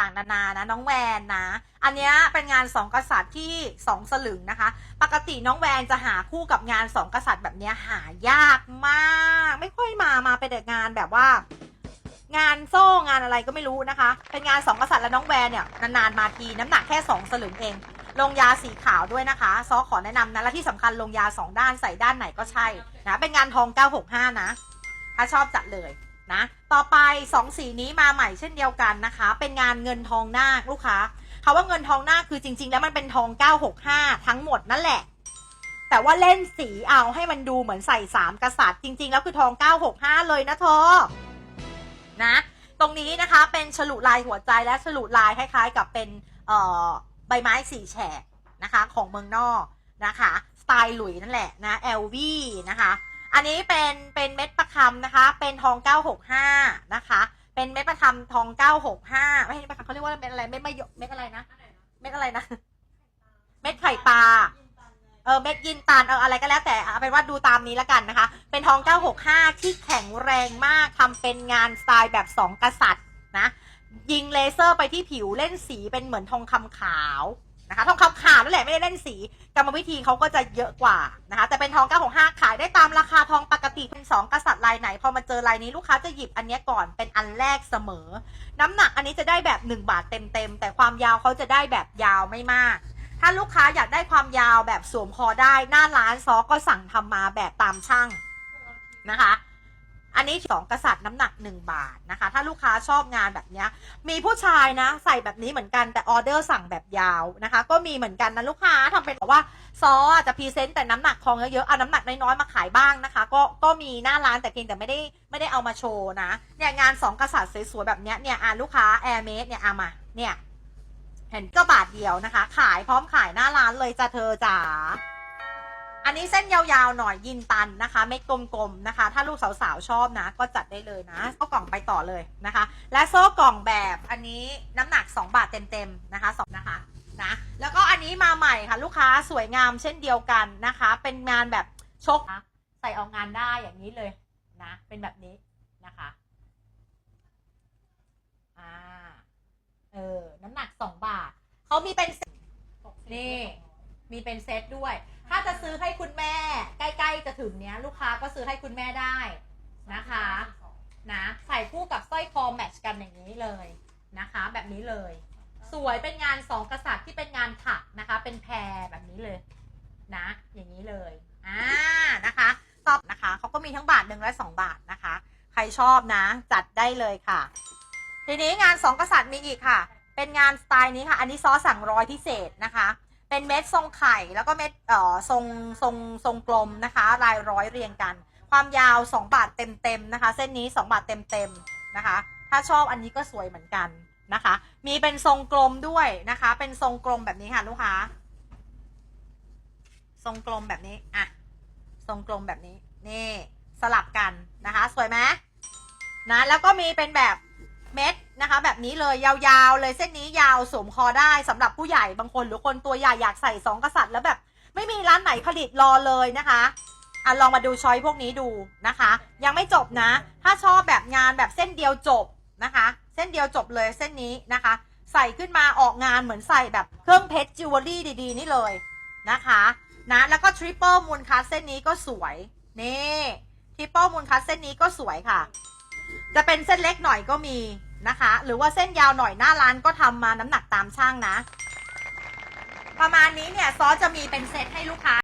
ต่างนานานะน้องแวนนะ อันเนี้ยเป็นงานสองกษัตริย์ที่สองสลึงนะคะ ปกติน้องแวนจะหาคู่กับงานสองกษัตริย์แบบเนี้ยหายากมาก ไม่ค่อยมามาเป็นแต่งานแบบว่า งานโซ่งานอะไรก็ไม่รู้นะคะ เป็นงานสองกษัตริย์และน้องแวนเนี่ยนานๆมาทีน้ำหนักแค่สองสลึงเองลงยาสีขาวด้วยนะคะซอขอแนะนำนะและที่สำคัญลงยาสองด้านใส่ด้านไหนก็ใช่นะเป็นงานทอง 965 นะ ถ้าชอบจัดเลย นะ ต่อไปสองสีนี้มาใหม่เช่นเดียวกันนะคะ เป็นงานเงินทองนาคลูกค้าคาว่าเงินทองนาคคือจริง ๆ แล้วมันเป็นทอง 965 ทั้งหมดนั่นแหละ แต่ว่าเล่นสีเอาให้มันดูเหมือนใส่สามกษัตริย์ จริง ๆ แล้วคือทอง 965 เลยนะเธอนะ ตรงนี้นะคะเป็นฉลุลายหัวใจและฉลุลายคล้ายๆ กับเป็นใบไม้สีแฉกนะคะของเมืองนอกนะคะ สไตล์หลุยนั่นแหละนะ LV นะคะ อันนี้เป็นเป็นเม็ดประคำนะคะ เป็นทอง 965 นะคะ เป็นเม็ดประคำทอง 965 ไม่ใช่ประคำเขาเรียกว่าเม็ดอะไร เม็ดมะยเม็ดอะไรนะ เม็ดอะไรนะ เม็ดไข่ปลา เออ เม็ดยินตัน เออ อะไรก็แล้วแต่เอาเป็นว่าดูตามนี้แล้วกันนะคะ เป็นทอง 965 ที่แข็งแรงมาก ทำเป็นงานสไตล์แบบ 2 กษัตริย์นะ ยิงเลเซอร์ไปที่ผิว เล่นสีเป็นเหมือนทองคำขาว นะคะทองคำขาวนั่นแหละไม่ได้เล่นสีกรรมวิธีเขาก็จะเยอะกว่านะคะแต่เป็นทอง965ขายได้ตามราคาทองปกติเป็น2กษัตริย์ลายไหน พอมาเจอลายนี้ลูกค้าจะหยิบอันนี้ก่อนเป็นอันแรกเสมอ น้ำหนักอันนี้จะได้แบบ 1 บาทเต็มๆแต่ความยาวเขาจะได้แบบยาวไม่มาก ถ้าลูกค้าอยากได้ความยาวแบบสวมคอได้หน้าร้านซอก็สั่งทำมาแบบตามช่างนะคะ นนี้สองกษัตริย์น้ำหนัก 1 บาทนะคะ ถ้าลูกค้าชอบงานแบบนี้มีผู้ชายนะ ใส่แบบนี้เหมือนกันแต่ออเดอร์สั่งแบบยาวนะคะ ก็มีเหมือนกันนะลูกค้าทำเป็นบอกว่าซอจะพรีเซนต์แต่น้ำหนักทองเยอะๆเอาน้ำหนักน้อยๆมาขายบ้างนะคะ ก็ก็มีหน้าร้านแต่เพียงแต่ไม่ได้ไม่ได้เอามาโชว์นะเนี่ยงานสองกษัตริย์สวยๆแบบนี้เนี่ยอ่าลูกค้าแอร์เมสเนี่ยเอามาเนี่ยเห็นก็บาทเดียวนะคะ ขายพร้อมขายหน้าร้านเลยจ้ะเธอจ๋า อันนี้เส้นยาวๆหน่อยยินตันนะคะเม็ดกลมๆนะคะ ถ้าลูกสาวๆชอบนะ ก็จัดได้เลยนะโซ่กล่องไปต่อเลยนะคะ และโซ่กล่องแบบอันนี้น้ำหนัก 2 บาทเต็มๆนะคะสองนะคะนะแล้วก็อันนี้มาใหม่ค่ะ ลูกค้าสวยงามเช่นเดียวกันนะคะ เป็นงานแบบชกนะใส่ออกงานได้อย่างนี้เลยนะ เป็นแบบนี้นะคะอ่าเออน้ำหนักสองบาทเขามีเป็นนี่มีเป็นเซตด้วย จะซื้อให้คุณแม่ ใกล้ๆจะถึงเนี้ยลูกค้าก็ซื้อให้คุณแม่ได้นะคะ นะใส่คู่กับสร้อยคอแมทช์กันอย่างนี้เลยนะคะ แบบนี้เลย สวยเป็นงานสองกษัตริย์ที่เป็นงานถักนะคะ เป็นแพรแบบนี้เลยนะ อย่างนี้เลยอ่านะคะตอบนะคะเขาก็มีทั้งบาทหนึ่งและสองบาทนะคะ ใครชอบนะ จัดได้เลยค่ะ ทีนี้งานสองกษัตริย์มีอีกค่ะ เป็นงานสไตล์นี้ค่ะ อันนี้ซอสสั่งร้อยพิเศษนะคะ เป็นเม็ดทรงไข่แล้วก็เม็ดเอ่อทรงทรงทรงกลมนะคะลายร้อยเรียงกัน ความยาว 2 บาทเต็มๆนะคะ เส้นนี้ 2 บาทเต็มๆนะคะ ถ้าชอบอันนี้ก็สวยเหมือนกันนะคะ มีเป็นทรงกลมด้วยนะคะ เป็นทรงกลมแบบนี้ค่ะลูกค้าทรงกลมแบบนี้อะทรงกลมแบบนี้นี่สลับกันนะคะ สวยไหมนะแล้วก็มีเป็นแบบเม็ด นะคะ แบบนี้เลยยาวๆเลยเส้นนี้ยาวสวมคอได้สำหรับผู้ใหญ่บางคนหรือคนตัวใหญ่อยากใส่สองกษัตริย์แล้วแบบ ไม่มีร้านไหนผลิตรอเลยนะคะอะลองมาดูช้อยพวกนี้ดูนะคะ ยังไม่จบนะ ถ้าชอบแบบงานแบบเส้นเดียวจบนะคะ เส้นเดียวจบเลยเส้นนี้นะคะ ใส่ขึ้นมาออกงานเหมือนใส่แบบเครื่องเพชรจิวเวลรี่ดีๆ นี่เลยนะคะนะแล้วก็ทริปเปิลมูลคัสเส้นนี้ก็สวยนี่ทริปเปิลมูลคัสเส้นนี้ก็สวยค่ะ จะเป็นเส้นเล็กหน่อยก็มี นะคะ หรือว่าเส้นยาวหน่อยหน้าร้านก็ทำมาน้ำหนักตามช่างนะ ประมาณนี้เนี่ยซอสจะมีเป็นเซตให้ลูกค้า